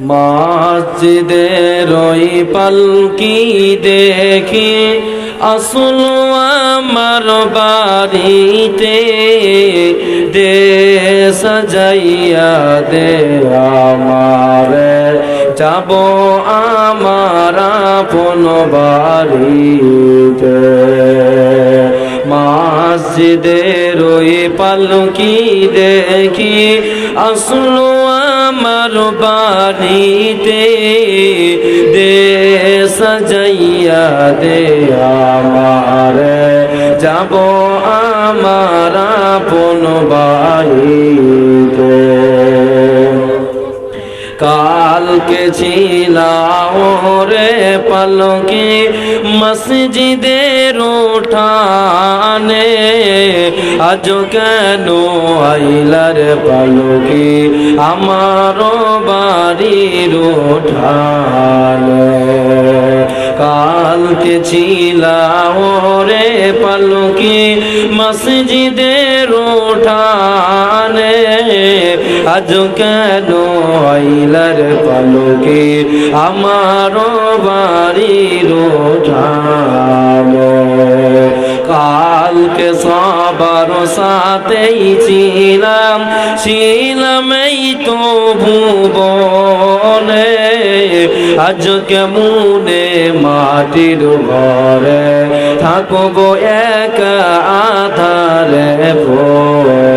মসজিদের ওই পালকি দেখি আসল আমার বাড়িতে দে সাজাইয়া দে আমার। যাব আমার আপন বাড়িতে। মসজিদের ওই পালকি দেখি আসলো আমার বাড়িতে দে সাজাইয়া দে আমার। যাব আমার আপন বাড়িতে। কালকে ছিলাম রে পালকে মসজিদের উঠানে আজ কেন আইলার পালকে, আমার বাড়ির উঠানে কালকে ছিলাম রে পালকে মসজিদের উঠানে আজ কেন আইলার পালকে? আমার বাড়ির কালকে সবার সাথেই ছিলাম ছিলাম এই তো ভুবনে আজ কেমনে মাটির ঘরে থাকব এক আধারে পরে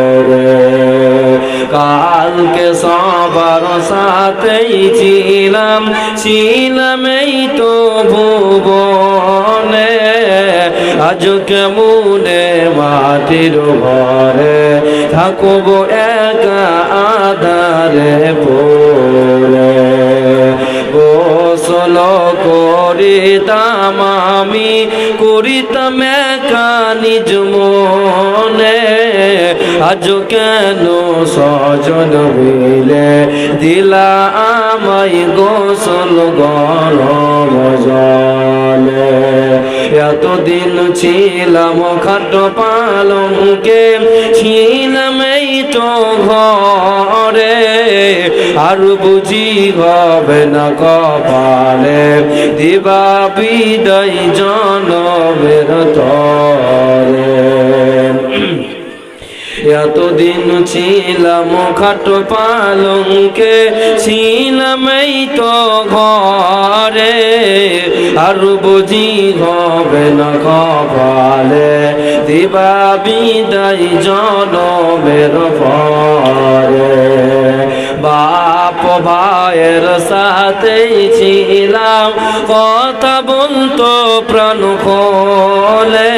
কালকে সবার সাথেই ছিলাম ছিলাম এই তো ভুবনে। আজ কেমনে মাটির ঘরে থাকব এক আধারে পরে গোসল করিতাম আমি, করিতাম একা নিজ মনে আজ কেন সজন হইলে? দিলা আমায় গোসল গরম এতদিন ছিলাম খাট পালঙ্কে ছিলাম এই তো ঘরে। আর বুঝি হবে না কপালে, দিবা বিদায় জনমের তরে। এতদিন ছিলাম খাটো পালঙ্কে, ছিলাম এই তো ঘরে। আর বুঝি হবে না কপালে, দিবা বিদায় জনমের পরে। বাপ ভাইয়ের সাথেই ছিলাম। কথা বলতো প্রাণ খোলে।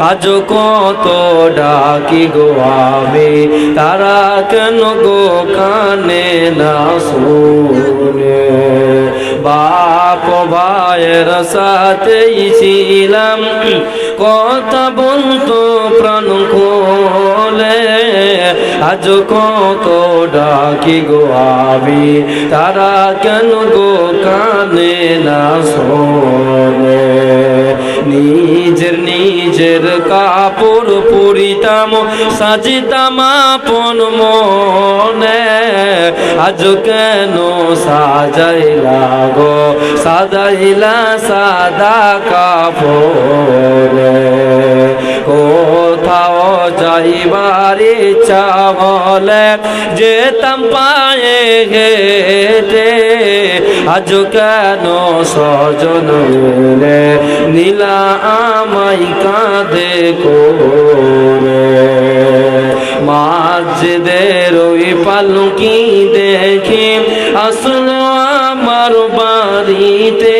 আজ কত ডাকি গো আমি, তারা কেন গো কানে না শুনে? বাপ ভাইয়ের সাথেই ছিলাম। কথা বলতো প্রাণ খোলে। আজ কত ডাকি গো আমি, তারা কেন গো কানে না শোনে? নিজের নিজের কাপড় পরিতাম, সাজিতাম আপন মনে। আজ কেন সাজাইলা গো, সাজাইলা সাদা কাপড়? যেতাম পায়ে ঘেটে আজ কেন সজন মিলে নীলা আমাই কাঁদে করে? মাঝদের ওই পালকি দেখি আসলো আমার বাড়িতে।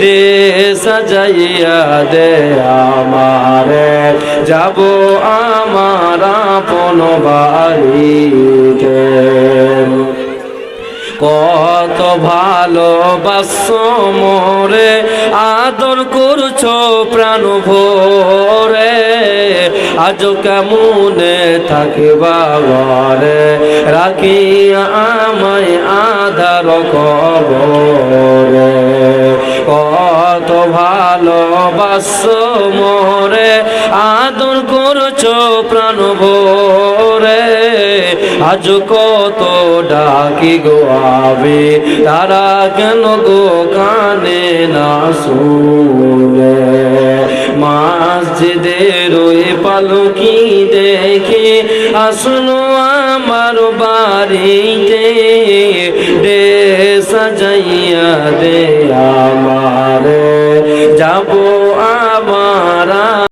দে, সাজাইয়া দে আমারে। যাব আমার আপন বাড়িতে। কত ভালোবাস মোরে, আদর করছ প্রাণ ভোরে। আজ কেমনে থাকিবা ঘরে, রাখিয়া আমায় আধার কবরে। কত ভালোবাস মোরে, আদর করছ প্রাণ ভোরে। আজ কত ডাকি গো আবে, তারা কেন গো কানে না শুনে? মসজিদের ওই পালকি দেখে আসলো আমার বাড়িতে